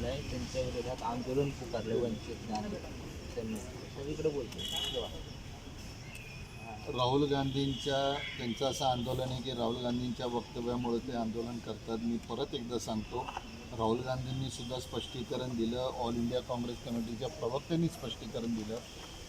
आला आहे त्यांच्या विरोधात आंदोलन पुकारलं वंचित सगळीकडे बोलतो राहुल गांधींच्या त्यांचं असं आंदोलन आहे की राहुल गांधींच्या वक्तव्यामुळे ते आंदोलन करतात. मी परत एकदा सांगतो राहुल गांधींनी सुद्धा स्पष्टीकरण दिलं. ऑल इंडिया काँग्रेस कमिटीच्या प्रवक्त्यांनी स्पष्टीकरण दिलं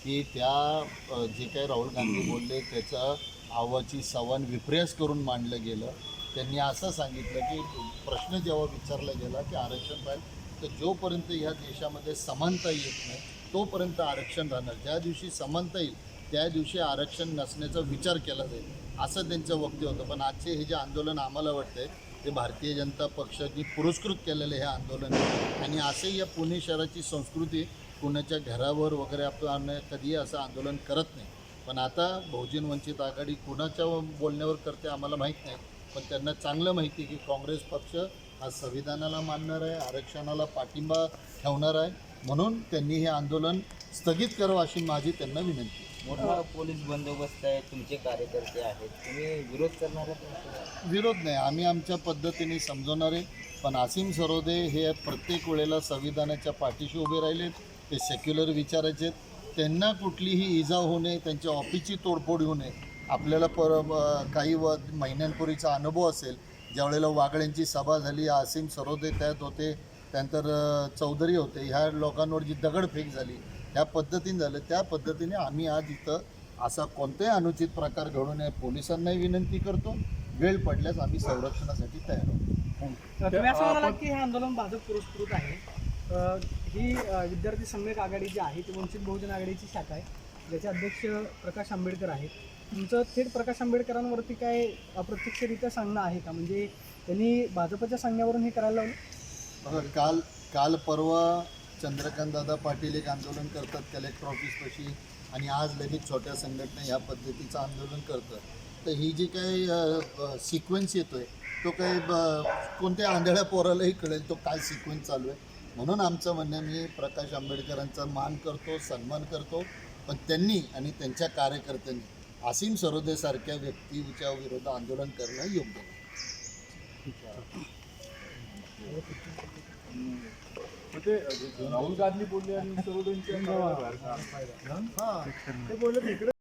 की त्या जे काही राहुल गांधी बोलले त्याचं आवाची सवान विपर्यास करून मांडलं गेलं. त्यांनी असं सांगितलं की प्रश्न जेव्हा विचारला गेला की आरक्षण पाहिजे तर जोपर्यंत ह्या देशामध्ये समानता येत नाही तोपर्यंत आरक्षण राहणार. ज्या दिवशी समानता येईल त्या दिवशी आरक्षण नसण्याचा विचार केला जाईल असं त्यांचं वक्तव्य होतं. पण आजचे हे जे आंदोलन आम्हाला वाटतंय ते भारतीय जनता पक्षाने पुरस्कृत केलेलं हे आंदोलन आहे. आणि असे या पुणे शहराची संस्कृती कुणाच्या घरावर वगैरे आपण कधीही असं आंदोलन करत नाही. पण आता बहुजन वंचित आघाडी कुणाच्या बोलण्यावर करते आम्हाला माहीत नाही. पण त्यांना चांगलं माहिती आहे की काँग्रेस पक्ष हा संविधानाला मानणार आहे आरक्षणाला पाठिंबा ठेवणार आहे. म्हणून त्यांनी हे आंदोलन स्थगित करावं अशी माझी त्यांना विनंती. मोठा पोलीस बंदोबस्त आहे तुमचे कार्यकर्ते आहेत. तुम्ही विरोध करणार विरोध नाही आम्ही आमच्या पद्धतीने समजवणार आहे. पण असीम सरोदे हे प्रत्येक वेळेला संविधानाच्या पाठीशी उभे राहिलेत ते सेक्युलर विचाराचे आहेत. त्यांना कुठलीही इजा होऊ नये त्यांच्या ऑफिसची तोडफोड होऊ नये. आपल्याला पर काही व महिन्यांपूर्वीचा अनुभव असेल ज्यावेळेला वागळ्यांची सभा झाली असीम सरोदे त्यात होते त्यानंतर चौधरी होते ह्या लोकांवर जी दगडफेक झाली ह्या पद्धतीने झालं त्या पद्धतीने आम्ही आज इथं असा कोणताही अनुचित प्रकार घडू नये पोलिसांनाही विनंती करतो वेळ पडल्यास आम्ही संरक्षणासाठी तयार आहोत. तुम्ही असं म्हणाला की हे आंदोलन भाजप पुरस्कृत आहे. ही अ, विद्यार्थी सम्यक आघाडी जी आहे ती वंचित बहुजन आघाडीची शाखा आहे ज्याचे अध्यक्ष प्रकाश आंबेडकर आहेत. तुमचं थेट प्रकाश आंबेडकरांवरती काय अप्रत्यक्षरित्या सांगणं आहे का? म्हणजे त्यांनी भाजपच्या सांगण्यावरून हे करायला लावलं? बघा काल काल परवा चंद्रकांत दादा पाटील एक आंदोलन करतात कलेक्टर ऑफिसपाशी आणि आज लगेच छोट्या संघटना या पद्धतीचं आंदोलन करतात. तर ही जी काही सिक्वेन्स येतो आहे तो काही ब- कोणत्या आंधळ्या पोरालाही कळेल तो काय सिक्वेन्स चालू आहे. म्हणून आमचं म्हणणं मी प्रकाश आंबेडकरांचा मान करतो सन्मान करतो पण त्यांनी आणि त्यांच्या कार्यकर्त्यांनी असीम सरोदेसारख्या व्यक्तीच्या विरोधात आंदोलन करणं योग्य नाही. ते राहुल गांधी बोलले आणि सर्व